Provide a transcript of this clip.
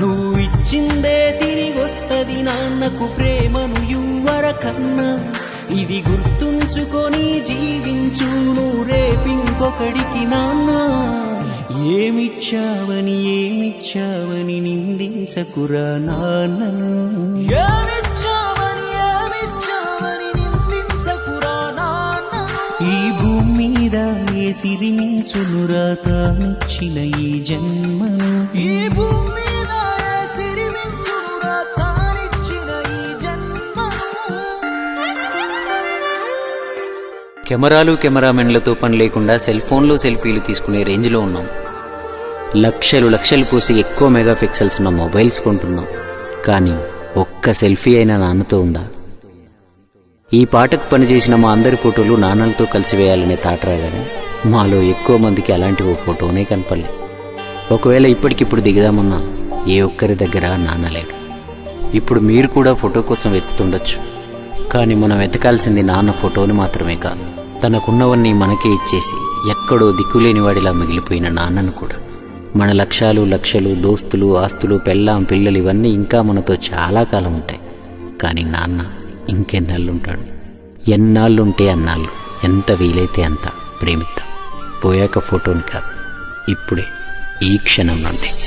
నువ్వు ఇచ్చిందే తిరిగొస్తది నాన్నకు ప్రేమను యువర కన్నా. ఇది గుర్తుంచుకొని జీవించు నువ్వు రేపింకొకడికి నాన్న. ఏమిచ్చావని ఏమిచ్చావని నిందించకురా నాన్నను ఏమిచ్చావని ఏమిచ్చావని నిందించకురా నాన్నను ఈ భూమి మీద ఏ సిరిమించునురా తానిచ్చిన ఈ జన్మను. ఈ భూమి కెమెరాలు కెమెరామెన్లతో పని లేకుండా సెల్ ఫోన్లో సెల్ఫీలు తీసుకునే రేంజ్లో ఉన్నాం. లక్షలు లక్షలు పోసి ఎక్కువ మెగా పిక్సెల్స్ ఉన్న మొబైల్స్ కొంటున్నాం. కానీ ఒక్క సెల్ఫీ అయినా నాన్నతో ఉందా? ఈ పాటకు పనిచేసిన మా అందరి ఫోటోలు నాన్నలతో కలిసి వేయాలనే తాటరాగానే మాలో ఎక్కువ మందికి అలాంటి ఓ ఫోటోనే కనపడలే. ఒకవేళ ఇప్పటికిప్పుడు దిగుదామన్నా ఏ ఒక్కరి దగ్గర నాన్న లేడు. ఇప్పుడు మీరు కూడా ఫోటో కోసం వెతుకుతుండొచ్చు. కానీ మనం వెతకాల్సింది నాన్న ఫోటోని మాత్రమే కాదు. తనకున్నవన్నీ మనకే ఇచ్చేసి ఎక్కడో దిక్కులేనివాడిలా మిగిలిపోయిన నాన్నను కూడా. మన లక్ష్యాలు లక్షలు దోస్తులు ఆస్తులు పెళ్ళాం పిల్లలు ఇవన్నీ ఇంకా మనతో చాలా కాలం ఉంటాయి. కానీ నాన్న ఇంకెన్నాళ్ళుంటాడు? ఎన్నాళ్ళుంటే అన్నాళ్ళు? ఎంత వీలైతే అంత ప్రేమిద్దాం. పోయాక ఫోటోని కాదు. ఇప్పుడే ఈ క్షణం నుండి.